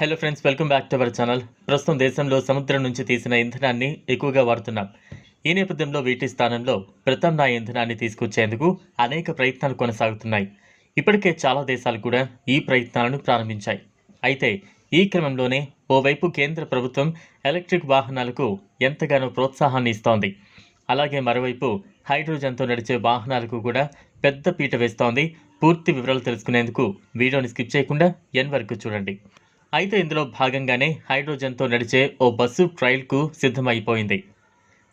Hello friends welcome back to our channel ప్రస్తుతం దేశంలో సముద్రం నుంచి తీసిన ఇంధనాన్ని ఎక్కువగా వాడుతున్నాం. ఈ నేపథ్యంలో వీటి స్థానంలో ప్రత్యామ్నాయ ఇంధనాన్ని తీసుకొచ్చేందుకు అనేక ప్రయత్నాలు కొనసాగుతున్నాయి. ఇప్పటికే చాలా దేశాలు కూడా ఈ ప్రయత్నాలను ప్రారంభించాయి. అయితే ఈ క్రమంలోనే ఓవైపు కేంద్ర ప్రభుత్వం ఎలక్ట్రిక్ వాహనాలకు ఎంతగానో ప్రోత్సాహాన్ని ఇస్తోంది. అలాగే మరోవైపు హైడ్రోజన్తో నడిచే వాహనాలకు కూడా పెద్ద పీట వేస్తోంది. పూర్తి వివరాలు తెలుసుకునేందుకు వీడియోని స్కిప్ చేయకుండా ఎన్ వరకు చూడండి. అయితే ఇందులో భాగంగానే హైడ్రోజన్తో నడిచే ఓ బస్సు ట్రయల్కు సిద్ధమైపోయింది.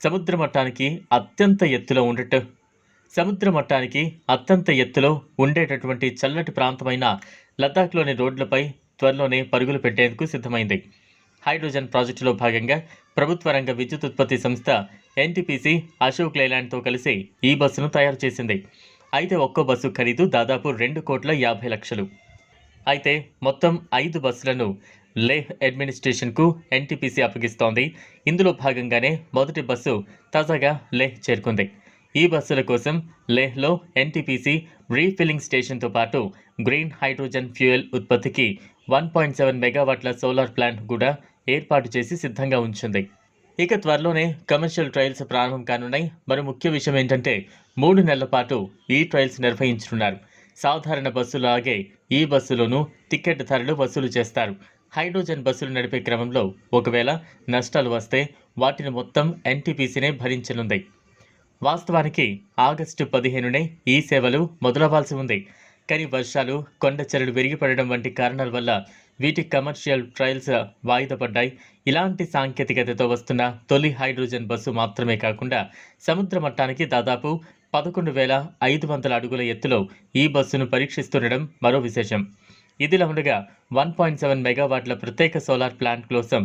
సముద్ర మట్టానికి అత్యంత ఎత్తులో ఉండట సముద్ర మట్టానికి అత్యంత ఎత్తులో ఉండేటటువంటి చల్లటి ప్రాంతమైన లద్దాఖ్లోని రోడ్లపై త్వరలోనే పరుగులు పెట్టేందుకు సిద్ధమైంది. హైడ్రోజన్ ప్రాజెక్టులో భాగంగా ప్రభుత్వ రంగ విద్యుత్ ఉత్పత్తి సంస్థ ఎన్టీపీసీ అశోక్ లైలాండ్తో కలిసి ఈ బస్సును తయారు చేసింది. అయితే ఒక్కో బస్సు ఖరీదు దాదాపు రెండు కోట్ల యాభై లక్షలు. అయితే మొత్తం ఐదు బస్సులను లేహ్ అడ్మినిస్ట్రేషన్కు ఎన్టీపీసీ అప్పగిస్తోంది. ఇందులో భాగంగానే మొదటి బస్సు తాజాగా లేహ్ చేరుకుంది. ఈ బస్సుల కోసం లేహ్లో ఎన్టీపీసీ రీఫిల్లింగ్ స్టేషన్తో పాటు గ్రీన్ హైడ్రోజన్ ఫ్యూయల్ ఉత్పత్తికి వన్ పాయింట్ సెవెన్ మెగావాట్ల సోలార్ ప్లాంట్ కూడా ఏర్పాటు చేసి సిద్ధంగా ఉంచింది. ఇక త్వరలోనే కమర్షియల్ ట్రయల్స్ ప్రారంభం కానున్నాయి. మరో ముఖ్య విషయం ఏంటంటే మూడు నెలల పాటు ఈ ట్రయల్స్ నిర్వహించనున్నారు. సాధారణ బస్సులాగే ఈ బస్సులోనూ టికెట్ ధరలు వసూలు చేస్తారు. హైడ్రోజన్ బస్సులు నడిపే క్రమంలో ఒకవేళ నష్టాలు వస్తే వాటిని మొత్తం ఎన్టీపీసీనే భరించనుంది. వాస్తవానికి ఆగస్టు పదిహేనునే ఈ సేవలు మొదలవ్వాల్సి ఉంది. కానీ వర్షాలు కొండ చెరలు విరిగిపడడం వంటి కారణాల వల్ల వీటి కమర్షియల్ ట్రయల్స్ వాయిదా పడ్డాయి ఇలాంటి సాంకేతికతతో వస్తున్న తొలి హైడ్రోజన్ బస్సు మాత్రమే కాకుండా సముద్ర మట్టానికి దాదాపు పదకొండు వేల ఐదు వందల అడుగుల ఎత్తులో ఈ బస్సును పరీక్షిస్తుండడం మరో విశేషం. ఇదిలా ఉండగా వన్ పాయింట్ సెవెన్ మెగావాట్ల ప్రత్యేక సోలార్ ప్లాంట్ కోసం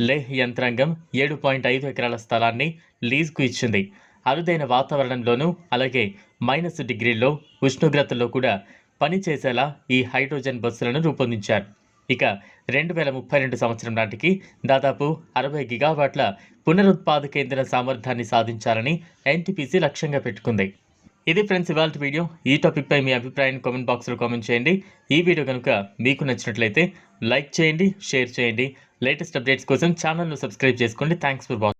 లేహ్ యంత్రాంగం ఏడు పాయింట్ ఐదు ఎకరాల స్థలాన్ని లీజ్కు ఇచ్చింది. అరుదైన వాతావరణంలోనూ అలాగే మైనస్ డిగ్రీల్లో ఉష్ణోగ్రతల్లో కూడా పనిచేసేలా ఈ హైడ్రోజన్ బస్సులను రూపొందించారు. ఇక రెండు వేల ముప్పై రెండు సంవత్సరం నాటికి దాదాపు అరవై గిగావాట్ల పునరుత్పాద కేంద్ర సామర్థ్యాన్ని సాధించాలని ఎన్టీపీసీ లక్ష్యంగా పెట్టుకుంది. ఇది ఫ్రెండ్స్ ఇవాళ వీడియో. ఈ టాపిక్పై మీ అభిప్రాయాన్ని కామెంట్ బాక్స్లో కామెంట్ చేయండి. ఈ వీడియో కనుక మీకు నచ్చినట్లయితే లైక్ చేయండి షేర్ చేయండి. లేటెస్ట్ అప్డేట్స్ కోసం ఛానల్ను సబ్స్క్రైబ్ చేసుకోండి. Thanks for watching